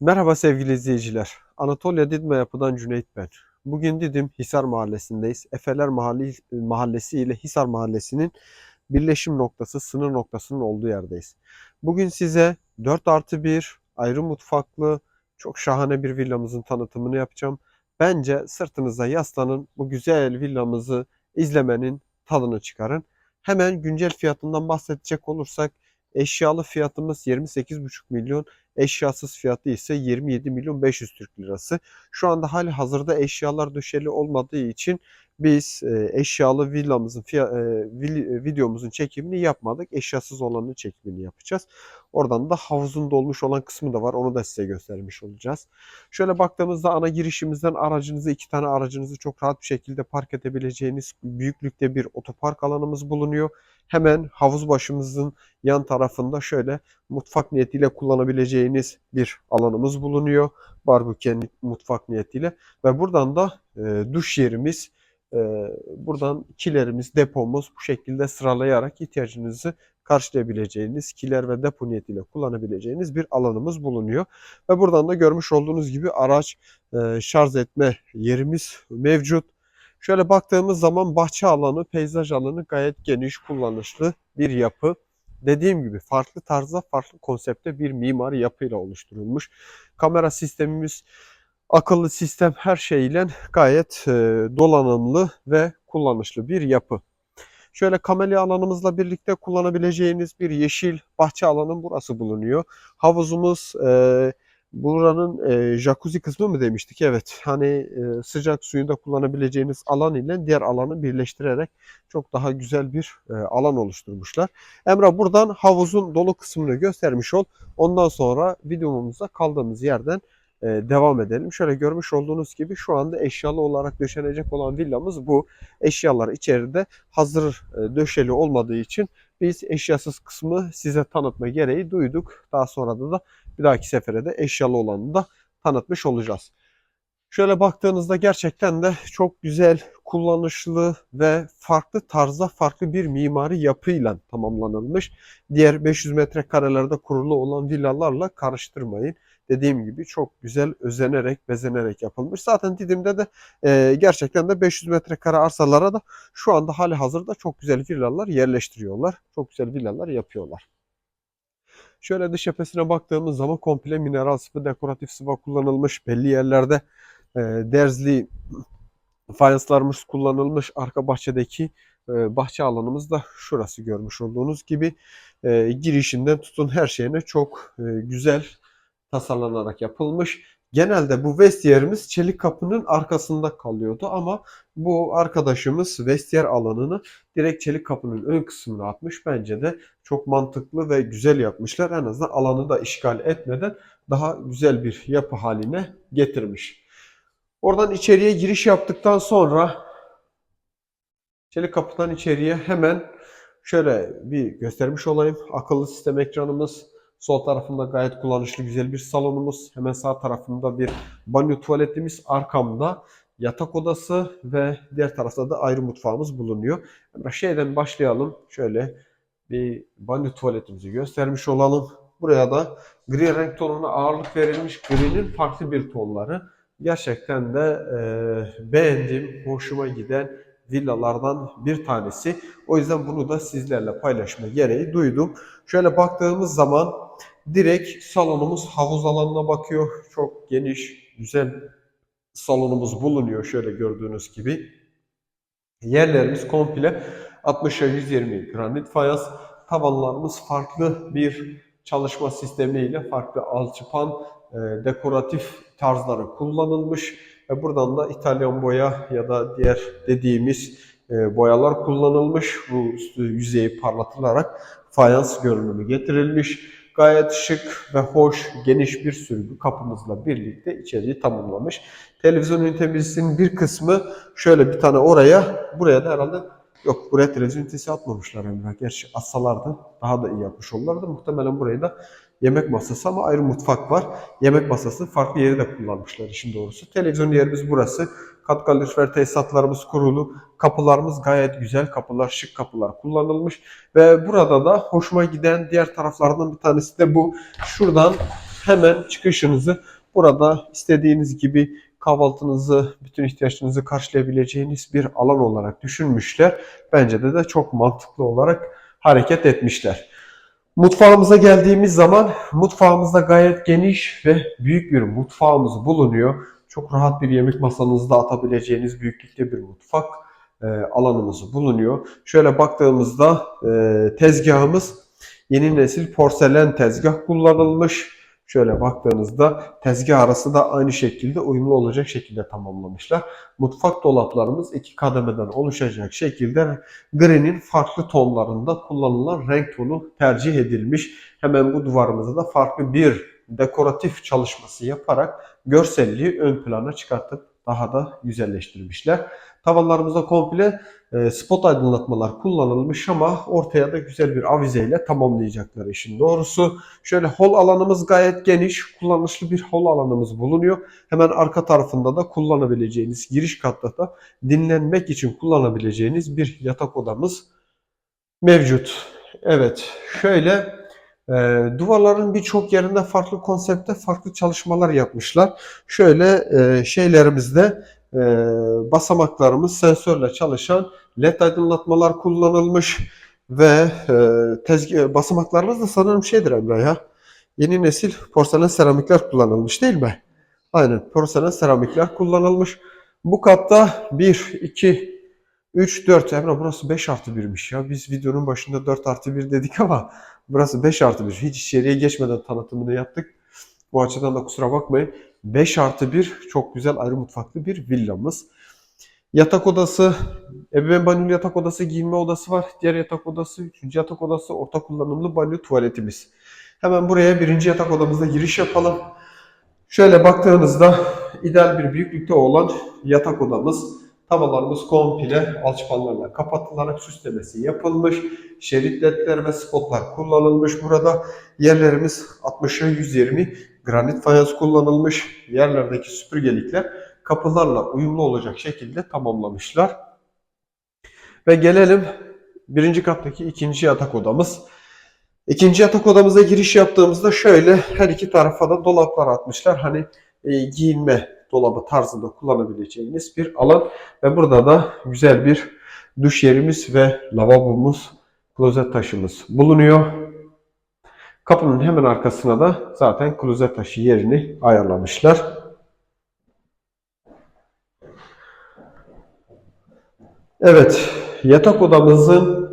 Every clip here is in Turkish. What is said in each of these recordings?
Merhaba sevgili izleyiciler. Anatolia Didme Yapı'dan Cüneyt ben. Bugün Didim Hisar Mahallesi'ndeyiz. Efeler Mahalle, Mahallesi ile Hisar Mahallesi'nin birleşim noktası, sınır noktasının olduğu yerdeyiz. Bugün size 4 artı 1 ayrı mutfaklı çok şahane bir villamızın tanıtımını yapacağım. Bence sırtınıza yaslanın bu güzel villamızı izlemenin tadını çıkarın. Hemen güncel fiyatından bahsedecek olursak eşyalı fiyatımız 28,5 milyon. Eşyasız fiyatı ise 27 milyon 500 Türk lirası. Şu anda hali hazırda eşyalar döşeli olmadığı için biz e, eşyalı villamızın e, vil- videomuzun çekimini yapmadık. Eşyasız olanın çekimini yapacağız. Oradan da havuzun dolmuş olan kısmı da var. Onu da size göstermiş olacağız. Şöyle baktığımızda ana girişimizden aracınızı iki tane aracınızı çok rahat bir şekilde park edebileceğiniz büyüklükte bir otopark alanımız bulunuyor. Hemen havuz başımızın yan tarafında şöyle mutfak niyetiyle kullanabileceğiniz bir alanımız bulunuyor. Barbekü mutfak niyetiyle ve buradan da e, duş yerimiz, e, buradan kilerimiz, depomuz bu şekilde sıralayarak ihtiyacınızı karşılayabileceğiniz, kiler ve depo niyetiyle kullanabileceğiniz bir alanımız bulunuyor. Ve buradan da görmüş olduğunuz gibi araç e, şarj etme yerimiz mevcut. Şöyle baktığımız zaman bahçe alanı, peyzaj alanı gayet geniş, kullanışlı bir yapı dediğim gibi farklı tarzda, farklı konsepte bir mimari yapıyla oluşturulmuş. Kamera sistemimiz, akıllı sistem her şeyle gayet e, donanımlı ve kullanışlı bir yapı. Şöyle kamelya alanımızla birlikte kullanabileceğiniz bir yeşil bahçe alanı burası bulunuyor. Havuzumuz e, buranın e, jacuzzi kısmı mı demiştik? Evet. Hani e, sıcak suyunda kullanabileceğiniz alan ile diğer alanı birleştirerek çok daha güzel bir e, alan oluşturmuşlar. Emrah buradan havuzun dolu kısmını göstermiş ol. Ondan sonra videomuzda kaldığımız yerden e, devam edelim. Şöyle görmüş olduğunuz gibi şu anda eşyalı olarak döşenecek olan villamız bu. Eşyalar içeride hazır e, döşeli olmadığı için biz eşyasız kısmı size tanıtma gereği duyduk. Daha sonra da, da bir dahaki sefere de eşyalı olanı da tanıtmış olacağız. Şöyle baktığınızda gerçekten de çok güzel, kullanışlı ve farklı tarzda farklı bir mimari yapıyla tamamlanılmış. Diğer 500 metrekarelerde kurulu olan villalarla karıştırmayın. Dediğim gibi çok güzel özenerek, bezenerek yapılmış. Zaten Didim'de de e, gerçekten de 500 metrekare arsalara da şu anda hali hazırda çok güzel villalar yerleştiriyorlar. Çok güzel villalar yapıyorlar. Şöyle dış cephesine baktığımız zaman komple mineral sıvı, dekoratif sıvı kullanılmış. Belli yerlerde e, derzli fayanslarımız kullanılmış. Arka bahçedeki e, bahçe alanımız da şurası görmüş olduğunuz gibi. E, girişinden tutun her şeyine çok e, güzel tasarlanarak yapılmış. Genelde bu vestiyerimiz çelik kapının arkasında kalıyordu ama bu arkadaşımız vestiyer alanını direkt çelik kapının ön kısmına atmış. Bence de çok mantıklı ve güzel yapmışlar. En azından alanı da işgal etmeden daha güzel bir yapı haline getirmiş. Oradan içeriye giriş yaptıktan sonra çelik kapıdan içeriye hemen şöyle bir göstermiş olayım. Akıllı sistem ekranımız, Sol tarafında gayet kullanışlı güzel bir salonumuz. Hemen sağ tarafında bir banyo tuvaletimiz. Arkamda yatak odası ve diğer tarafta da ayrı mutfağımız bulunuyor. Hemen şeyden başlayalım. Şöyle bir banyo tuvaletimizi göstermiş olalım. Buraya da gri renk tonuna ağırlık verilmiş. Gri'nin farklı bir tonları. Gerçekten de e, beğendiğim, hoşuma giden villalardan bir tanesi. O yüzden bunu da sizlerle paylaşma gereği duydum. Şöyle baktığımız zaman direkt salonumuz havuz alanına bakıyor. Çok geniş, güzel salonumuz bulunuyor şöyle gördüğünüz gibi. Yerlerimiz komple 60'a 120 granit fayans. Tavanlarımız farklı bir çalışma sistemiyle farklı alçıpan e, dekoratif tarzları kullanılmış. Ve buradan da İtalyan boya ya da diğer dediğimiz e, boyalar kullanılmış. Bu yüzeyi parlatılarak fayans görünümü getirilmiş. Gayet şık ve hoş, geniş bir sürgü kapımızla birlikte içeriği tamamlamış. Televizyon ünitesinin bir kısmı şöyle bir tane oraya, buraya da herhalde yok buraya televizyon ünitesi atmamışlar Emrah. Gerçi atsalardı daha da iyi yapmış olurlardı. Muhtemelen burayı da yemek masası ama ayrı mutfak var. Yemek masası farklı yeri de kullanmışlar işin doğrusu. Televizyon yerimiz burası. Kat kalorifer tesisatlarımız kurulu. Kapılarımız gayet güzel. Kapılar şık kapılar kullanılmış. Ve burada da hoşuma giden diğer taraflardan bir tanesi de bu. Şuradan Hemen çıkışınızı burada istediğiniz gibi kahvaltınızı, bütün ihtiyaçlarınızı karşılayabileceğiniz bir alan olarak düşünmüşler. Bence de de çok mantıklı olarak hareket etmişler. Mutfağımıza geldiğimiz zaman mutfağımızda gayet geniş ve büyük bir mutfağımız bulunuyor. Çok rahat bir yemek masanızda atabileceğiniz büyüklükte bir mutfak e, alanımız bulunuyor. Şöyle baktığımızda e, tezgahımız yeni nesil porselen tezgah kullanılmış. Şöyle baktığınızda tezgah arası da aynı şekilde uyumlu olacak şekilde tamamlamışlar. Mutfak dolaplarımız iki kademeden oluşacak şekilde gri'nin farklı tonlarında kullanılan renk tonu tercih edilmiş. Hemen bu duvarımızda da farklı bir dekoratif çalışması yaparak görselliği ön plana çıkartıp daha da güzelleştirmişler. Tavanlarımızda komple e, spot aydınlatmalar kullanılmış ama ortaya da güzel bir avizeyle tamamlayacaklar işin doğrusu. Şöyle hol alanımız gayet geniş, kullanışlı bir hol alanımız bulunuyor. Hemen arka tarafında da kullanabileceğiniz, giriş katta da dinlenmek için kullanabileceğiniz bir yatak odamız mevcut. Evet, şöyle e, duvarların birçok yerinde farklı konsepte farklı çalışmalar yapmışlar. Şöyle e, şeylerimizde e, basamaklarımız sensörle çalışan led aydınlatmalar kullanılmış ve e, tezgah, basamaklarımız da sanırım şeydir Emre ya. Yeni nesil porselen seramikler kullanılmış değil mi? Aynen porselen seramikler kullanılmış. Bu katta 1, 2, 3, 4. Emre burası 5 artı 1'miş ya. Biz videonun başında 4 artı 1 dedik ama burası 5 artı 1. Hiç içeriye geçmeden tanıtımını yaptık. Bu açıdan da kusura bakmayın. 5 artı 1 çok güzel ayrı mutfaklı bir villamız. Yatak odası, ebeveyn banyolu yatak odası, giyinme odası var. Diğer yatak odası, üçüncü yatak odası, orta kullanımlı banyo tuvaletimiz. Hemen buraya birinci yatak odamıza giriş yapalım. Şöyle baktığınızda ideal bir büyüklükte olan yatak odamız. Tavalarımız komple alçıpanlarla kapatılarak süslemesi yapılmış. Şerit ledler ve spotlar kullanılmış burada. Yerlerimiz 60'a 120 granit fayans kullanılmış. Yerlerdeki süpürgelikler kapılarla uyumlu olacak şekilde tamamlamışlar. Ve gelelim birinci kattaki ikinci yatak odamız. İkinci yatak odamıza giriş yaptığımızda şöyle her iki tarafa da dolaplar atmışlar. Hani e, giyinme dolabı tarzında kullanabileceğiniz bir alan. Ve burada da güzel bir duş yerimiz ve lavabomuz, klozet taşımız bulunuyor. Kapının hemen arkasına da zaten klozet taşı yerini ayarlamışlar. Evet, yatak odamızın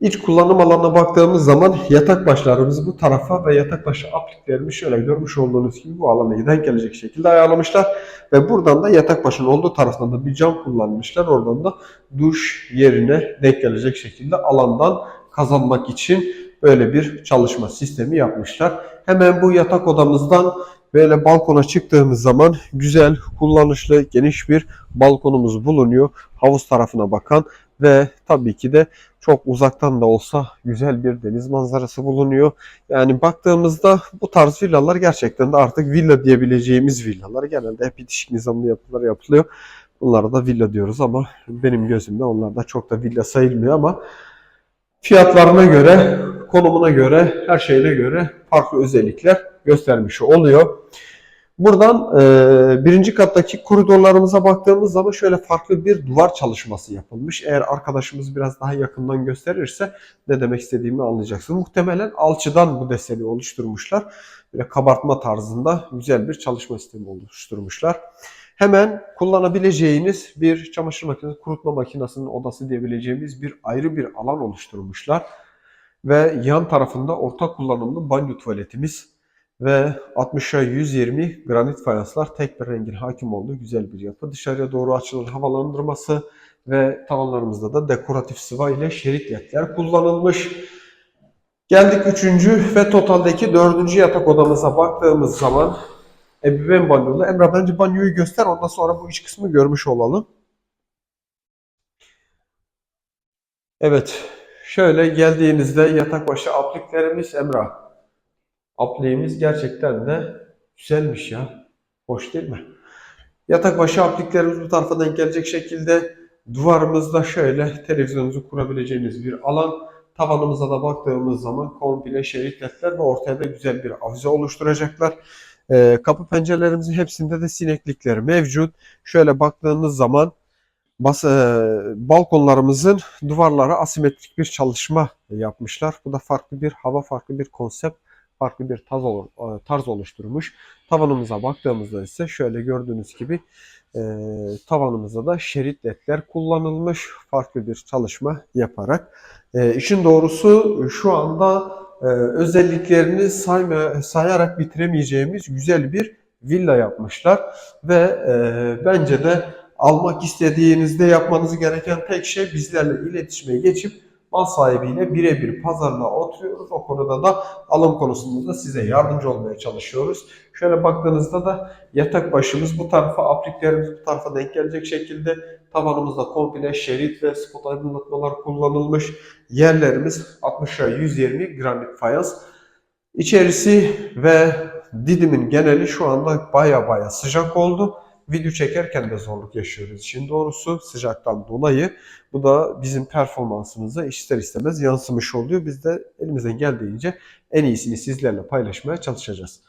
iç kullanım alanına baktığımız zaman yatak başlarımızı bu tarafa ve yatak başı apliklerimi şöyle görmüş olduğunuz gibi bu alana denk gelecek şekilde ayarlamışlar. Ve buradan da yatak başının olduğu taraftan da bir cam kullanmışlar. Oradan da duş yerine denk gelecek şekilde alandan kazanmak için böyle bir çalışma sistemi yapmışlar. Hemen bu yatak odamızdan böyle balkona çıktığımız zaman güzel, kullanışlı, geniş bir balkonumuz bulunuyor. Havuz tarafına bakan ve tabii ki de çok uzaktan da olsa güzel bir deniz manzarası bulunuyor. Yani baktığımızda bu tarz villalar gerçekten de artık villa diyebileceğimiz villalar. Genelde hep bitişik nizamlı yapılar yapılıyor. Bunlara da villa diyoruz ama benim gözümde onlar da çok da villa sayılmıyor ama fiyatlarına göre, konumuna göre, her şeyine göre farklı özellikler göstermiş oluyor. Buradan e, birinci kattaki koridorlarımıza baktığımız zaman şöyle farklı bir duvar çalışması yapılmış. Eğer arkadaşımız biraz daha yakından gösterirse ne demek istediğimi anlayacaksınız. Muhtemelen alçıdan bu deseni oluşturmuşlar. Böyle kabartma tarzında güzel bir çalışma sistemi oluşturmuşlar. Hemen kullanabileceğiniz bir çamaşır makinesi, kurutma makinesinin odası diyebileceğimiz bir ayrı bir alan oluşturmuşlar. Ve yan tarafında orta kullanımlı banyo tuvaletimiz ve 60'a 120 granit fayanslar tek bir rengin hakim olduğu güzel bir yapı. Dışarıya doğru açılan havalandırması ve tavanlarımızda da dekoratif sıva ile şerit ledler kullanılmış. Geldik üçüncü ve totaldeki dördüncü yatak odamıza baktığımız zaman ebeveyn banyolu. Emrah bence banyoyu göster ondan sonra bu iç kısmı görmüş olalım. Evet. Şöyle geldiğinizde yatak başı apliklerimiz Emrah. Apliğimiz gerçekten de güzelmiş ya. Hoş değil mi? Yatak başı apliklerimiz bu tarafa denk gelecek şekilde duvarımızda şöyle televizyonunuzu kurabileceğiniz bir alan. Tavanımıza da baktığımız zaman komple şerit ledler ve ortaya da güzel bir avize oluşturacaklar. Ee, kapı pencerelerimizin hepsinde de sineklikler mevcut. Şöyle baktığınız zaman bas, e, balkonlarımızın duvarlara asimetrik bir çalışma yapmışlar. Bu da farklı bir hava, farklı bir konsept, farklı bir e, tarz oluşturmuş. Tavanımıza baktığımızda ise şöyle gördüğünüz gibi e, tavanımızda da şerit ledler kullanılmış. Farklı bir çalışma yaparak. E, işin doğrusu şu anda e, özelliklerini sayma, sayarak bitiremeyeceğimiz güzel bir villa yapmışlar. Ve e, bence de almak istediğinizde yapmanız gereken tek şey bizlerle iletişime geçip mal sahibiyle birebir pazarlığa oturuyoruz. O konuda da alım konusunda da size yardımcı olmaya çalışıyoruz. Şöyle baktığınızda da yatak başımız bu tarafa, apliklerimiz bu tarafa denk gelecek şekilde tavanımızda komple şerit ve spot aydınlatmalar kullanılmış. Yerlerimiz 60'a 120 granit fayans. İçerisi ve Didim'in geneli şu anda baya baya sıcak oldu. Video çekerken de zorluk yaşıyoruz. İşin doğrusu sıcaktan dolayı bu da bizim performansımıza ister istemez yansımış oluyor. Biz de elimizden geldiğince en iyisini sizlerle paylaşmaya çalışacağız.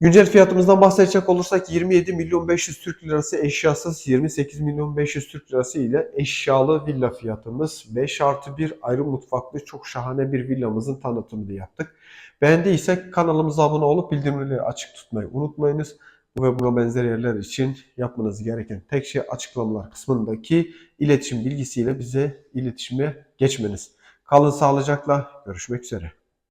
Güncel fiyatımızdan bahsedecek olursak 27 milyon 500 Türk lirası eşyasız 28 milyon 500 Türk lirası ile eşyalı villa fiyatımız 5 artı 1 ayrı mutfaklı çok şahane bir villamızın tanıtımını yaptık. Beğendiysek kanalımıza abone olup bildirimleri açık tutmayı unutmayınız. Bu ve buna benzer yerler için yapmanız gereken tek şey açıklamalar kısmındaki iletişim bilgisiyle bize iletişime geçmeniz. Kalın sağlıcakla görüşmek üzere.